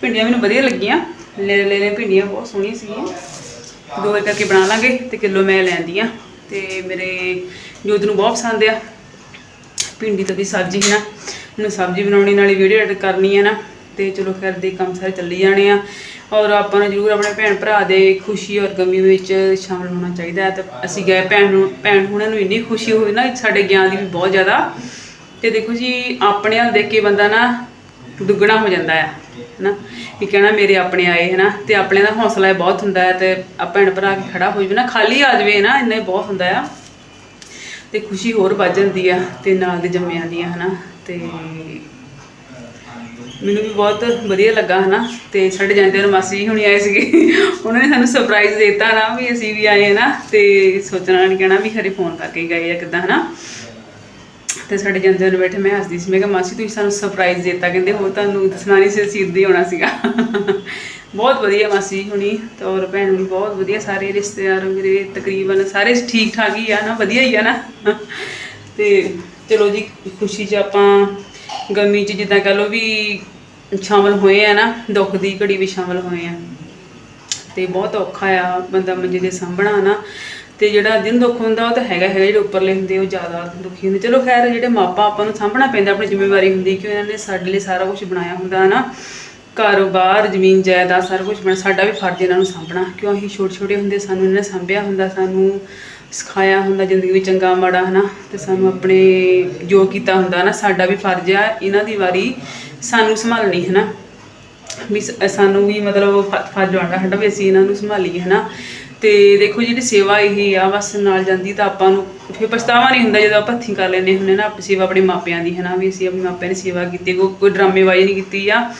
ਭਿੰਡੀਆਂ ਮੈਨੂੰ ਵਧੀਆ ਲੱਗੀਆਂ। ਲੈ ਲੈ ਲੈ ਭਿੰਡੀਆਂ ਬਹੁਤ ਸੋਹਣੀਆਂ ਸੀਗੀਆਂ। ਦੋ ਇੱਕ ਕਰਕੇ ਬਣਾ ਲਾਂਗੇ ਤੇ ਕਿਲੋ ਮੈਂ ਲੈਂਦੀ ਆ। ਤੇ ਮੇਰੇ ਜੋਤ ਨੂੰ ਬਹੁਤ ਪਸੰਦ ਆ। ਭਿੰਡੀ ਤਾਂ ਵੀ ਸਬਜ਼ੀ ਹੈ ਨਾ। ਮੈਨੂੰ ਸਬਜ਼ੀ ਬਣਾਉਣੀ, ਨਾਲੇ ਵੀਡੀਓ ਐਡਿਟ ਕਰਨੀ ਹੈ ਨਾ। ਤੇ ਚਲੋ ਖੈਰ ਦੇ ਕੰਮ ਸਾਰੇ ਚੱਲੀ ਜਾਣੇ ਆ। ਔਰ ਆਪਾਂ ਨੂੰ ਜ਼ਰੂਰ ਆਪਣੇ ਭੈਣ ਭਰਾ ਦੇ ਖੁਸ਼ੀ ਔਰ ਗਮੀ ਵਿੱਚ ਸ਼ਾਮਲ ਹੋਣਾ ਚਾਹੀਦਾ ਹੈ। ਤੇ ਅਸੀਂ ਗਏ ਭੈਣ ਨੂੰ, ਭੈਣ ਹੁਣਾਂ ਨੂੰ ਇੰਨੀ ਖੁਸ਼ੀ ਹੋਈ ਨਾ, ਸਾਡੇ ਗਿਆਨ ਦੀ ਵੀ ਬਹੁਤ ਜ਼ਿਆਦਾ। ਤੇ ਦੇਖੋ ਜੀ, ਆਪਣੇ ਵੱਲ ਦੇਖ ਕੇ ਬੰਦਾ ਨਾ ਦੁੱਗਣਾ ਹੋ ਜਾਂਦਾ ਹੈ, ਹਨਾ? ਵੀ ਕਹਿਣਾ ਮੇਰੇ ਆਪਣੇ ਆਏ, ਹਨਾ? ਤੇ ਆਪਣੇ ਦਾ ਹੌਸਲਾ ਬਹੁਤ ਹੁੰਦਾ ਹੈ ਤੇ ਆ ਭੈਣ ਭਰਾ ਕੇ ਖੜਾ ਹੋ ਜਾਵੇ ਨਾ, ਖਾਲੀ ਆ ਜਾਵੇ ਨਾ, ਇੰਨਾ ਹੀ ਬਹੁਤ ਹੁੰਦਾ ਆ। ਤੇ ਖੁਸ਼ੀ ਹੋਰ ਵੱਧ ਜਾਂਦੀ ਆ ਤੇ ਨਾਲ ਦੇ ਜੰਮਿਆਂ ਦੀਆਂ, ਹਨਾ? ਤੇ ਮੈਨੂੰ ਵੀ ਬਹੁਤ ਵਧੀਆ ਲੱਗਾ, ਹਨਾ? ਤੇ ਸਾਡੇ ਜਾਂਦੇ ਨੂੰ ਮਾਸੀ ਜੀ ਹੁਣੀ ਆਏ ਸੀਗੇ। ਉਹਨਾਂ ਨੇ ਸਾਨੂੰ ਸਰਪ੍ਰਾਈਜ਼ ਦਿੱਤਾ ਨਾ ਵੀ ਅਸੀਂ ਵੀ ਆਏ ਨਾ ਤੇ ਸੋਚਣਾ ਨਹੀਂ ਕਹਿਣਾ ਵੀ ਖਰੇ ਫੋਨ ਕਰਕੇ ਗਏ ਆ ਕਿਦਾਂ, ਹਨਾ? ਤੇ ਸਾਡੇ ਜਾਂਦੇ ਨੂੰ ਬੈਠੇ, ਮੈਂ ਹੱਸਦੀ ਸੀ, ਮੈਂ ਕਿਹਾ, ਮਾਸੀ, ਤੁਸੀਂ ਸਾਨੂੰ ਸਰਪ੍ਰਾਈਜ਼ ਦਿੱਤਾ। ਕਹਿੰਦੇ, ਹੋਰ ਤੁਹਾਨੂੰ ਦੱਸਣਾ ਨਹੀਂ ਸੀ ਅਸੀਂ ਇੱਦਾਂ ਹੀ ਆਉਣਾ ਸੀਗਾ। ਬਹੁਤ ਵਧੀਆ ਮਾਸੀ ਹੁਣੀ, ਤੇ ਔਰ ਭੈਣ ਵੀ ਬਹੁਤ ਵਧੀਆ, ਸਾਰੇ ਰਿਸ਼ਤੇਦਾਰ ਮੇਰੇ ਤਕਰੀਬਨ ਸਾਰੇ ਠੀਕ ਠਾਕ ਹੀ ਆ ਨਾ ਵਧੀਆ ਹੀ ਆ ਨਾ ਤੇ ਚਲੋ ਜੀ, ਖੁਸ਼ੀ 'ਚ ਆਪਾਂ ਗਰਮੀ 'ਚ ਜਿੱਦਾਂ ਕਹ ਲਓ ਵੀ ਸ਼ਾਮਲ ਹੋਏ ਆ ਨਾ, ਦੁੱਖ ਦੀ ਘੜੀ ਵੀ ਸ਼ਾਮਲ ਹੋਏ ਆ। ਤੇ ਬਹੁਤ ਔਖਾ ਆ ਬੰਦਾ ਮੰਜੇ ਦੇ ਸਾਂਭਣਾ ਨਾ। ਤੇ ਜਿਹੜਾ ਦਿਨ ਦੁੱਖ ਹੁੰਦਾ ਉਹ ਤਾਂ ਹੈਗਾ ਹੈਗਾ, ਜਿਹੜੇ ਉੱਪਰਲੇ ਹੁੰਦੇ ਉਹ ਜ਼ਿਆਦਾ ਦੁਖੀ ਹੁੰਦੇ। ਚਲੋ ਖੈਰ, ਜਿਹੜੇ ਮਾਪਾ ਆਪਾਂ ਨੂੰ ਸਾਂਭਣਾ ਪੈਂਦਾ, ਆਪਣੀ ਜ਼ਿੰਮੇਵਾਰੀ ਹੁੰਦੀ ਕਿ ਇਹਨਾਂ ਨੇ ਸਾਡੇ ਲਈ ਸਾਰਾ ਕੁਝ ਬਣਾਇਆ ਹੁੰਦਾ ਨਾ। ਕਾਰੋਬਾਰ ਜ਼ਮੀਨ, ਜਾਇਦਾਦ ਸਾਰਾ ਕੁਝ ਬਣਾ, ਸਾਡਾ ਵੀ ਫਰਜ਼ ਇਹਨਾਂ ਨੂੰ ਸਾਂਭਣਾ। ਕਿਉਂ ਅਸੀਂ ਛੋਟੇ ਛੋਟੇ ਹੁੰਦੇ ਸਾਨੂੰ ਇਹਨਾਂ ਨੇ ਸਾਂਭਿਆ ਹੁੰਦਾ ਸਾਨੂੰ। ਸਿਖਾਇਆ ਹੁੰਦਾ, ਜ਼ਿੰਦਗੀ ਵਿੱਚ ਚੰਗਾ, ਮਾੜਾ, ਹਨਾ। ਤੇ ਸਾਨੂੰ ਆਪਣੇ ਜੋ ਕੀਤਾ ਹੁੰਦਾ ਨਾ, ਸਾਡਾ ਵੀ ਫਰਜ਼ ਆ, ਇਹਨਾਂ ਦੀ ਵਾਰੀ ਸਾਨੂੰ ਸੰਭਾਲਣੀ, ਹਨਾ। ਵੀ ਸ- ਸਾਨੂੰ ਵੀ ਮਤਲਬ ਫ- ਫਰਜ਼ ਬਣਦਾ ਸਾਡਾ ਵੀ ਅਸੀਂ ਇਹਨਾਂ ਨੂੰ ਸੰਭਾਲੀਏ, ਹਨਾ। ਤੇ ਦੇਖੋ ਜਿਹੜੀ ਸੇਵਾ ਇਹ ਆ, ਬਸ ਨਾਲ ਜਾਂਦੀ ਤਾਂ ਆਪਾਂ ਨੂੰ ਫਿਰ ਪਛਤਾਵਾ ਨਹੀਂ ਹੁੰਦਾ ਜਦੋਂ ਆਪਾਂ ਹੱਥੀਂ ਕਰ ਲੈਂਦੇ ਹੁੰਦੇ ਨਾ ਆਪਣੀ ਸੇਵਾ ਆਪਣੇ ਮਾਪਿਆਂ ਦੀ, ਹਨਾ। ਵੀ ਅਸੀਂ ਆਪਣੇ ਮਾਪਿਆਂ ਦੀ ਸੇਵਾ ਕੀਤੀ ਕੋਈ ਕੋਈ ਡਰਾਮੇਬਾਜ਼ੀ ਨਹੀਂ ਕੀਤੀ ਆ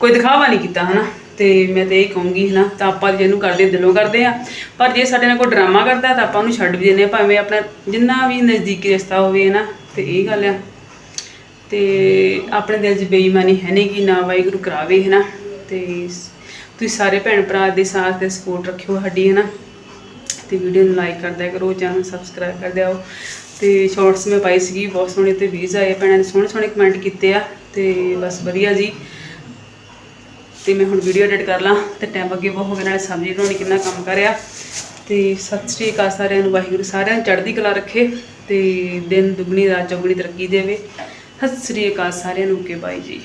ਕੋਈ ਦਿਖਾਵਾ ਨਹੀਂ ਕੀਤਾ, ਹਨਾ। ਤੇ ਮੈਂ ਤੇ ਇਹ ਕਹੂੰਗੀ, ਹਨਾ, ਤਾਂ ਆਪਾਂ ਜਿਹਨੂੰ ਕਰਦੇ, ਦਿਲੋਂ ਕਰਦੇ ਆ। ਪਰ ਜੇ ਸਾਡੇ ਨਾਲ ਕੋਈ ਡਰਾਮਾ ਕਰਦਾ, ਤਾਂ ਆਪਾਂ ਉਹਨੂੰ ਛੱਡ ਵੀ ਦਿੰਦੇ ਆ, ਭਾਵੇਂ ਆਪਣਾ ਜਿੰਨਾ ਵੀ ਨਜ਼ਦੀਕੀ ਰਿਸ਼ਤਾ ਹੋਵੇ ਨਾ ਤੇ ਇਹ ਗੱਲ ਆ। ਤੇ ਆਪਣੇ ਦਿਲ 'ਚ ਬੇਈਮਾਨੀ ਹੈ ਨਹੀਂ ਕਿ ਨਾ ਵਾਹਿਗੁਰੂ ਕਰਾਵੇ ਹੈ ਨਾ ਤੇ ਤੁਸੀਂ ਸਾਰੇ ਭੈਣ ਭਰਾ ਦੇ ਸਾਥ ਤੇ ਸਪੋਰਟ ਰੱਖਿਓ ਸਾਡੀ ਹੈ ਨਾ ਤੇ ਵੀਡੀਓ ਨੂੰ ਲਾਈਕ ਕਰ ਦਿਆ ਕਰੋ ਚੈਨਲ ਸਬਸਕ੍ਰਾਈਬ ਕਰ। ਦਿਓ ਤੇ ਸ਼ਾਰਟਸ ਮੈਂ ਪਾਈ ਸੀਗੀ, ਬਹੁਤ ਸੋਹਣੇ ਤੇ ਵੀਜ਼ ਆਏ ਭੈਣਾਂ ਨੇ ਸੋਹਣੇ ਸੋਹਣੇ ਕਮੈਂਟ ਕੀਤੇ ਆ, ਤੇ ਬਸ ਵਧੀਆ ਜੀ। ਤੇ ਮੈਂ ਹੁਣ ਵੀਡੀਓ ਐਡਿਟ ਕਰ ਲਾਂ ਤੇ ਟਾਈਮ ਅੱਗੇ ਬਹੁਤ ਹੋ ਗਿਆ, ਨਾਲੇ ਸਬਜ਼ੀ ਬਣਾਉਣੀ ਕਿੰਨਾ ਕੰਮ ਕਰਿਆ। ਤੇ ਸਤਿ ਸ਼੍ਰੀ ਅਕਾਲ ਸਾਰਿਆਂ ਨੂੰ, ਵਾਹਿਗੁਰੂ ਸਾਰਿਆਂ ਨੂੰ, ਚੜ੍ਹਦੀ ਕਲਾ ਰੱਖੇ ਤੇ ਦਿਨ ਦੁਗਣੀ ਰਾਤ ਚੌਗਣੀ ਤਰੱਕੀ ਦੇਵੇ। ਸਤਿ ਸ਼੍ਰੀ ਅਕਾਲ ਸਾਰਿਆਂ ਨੂੰ, ਓਕੇ ਬਾਈ ਜੀ।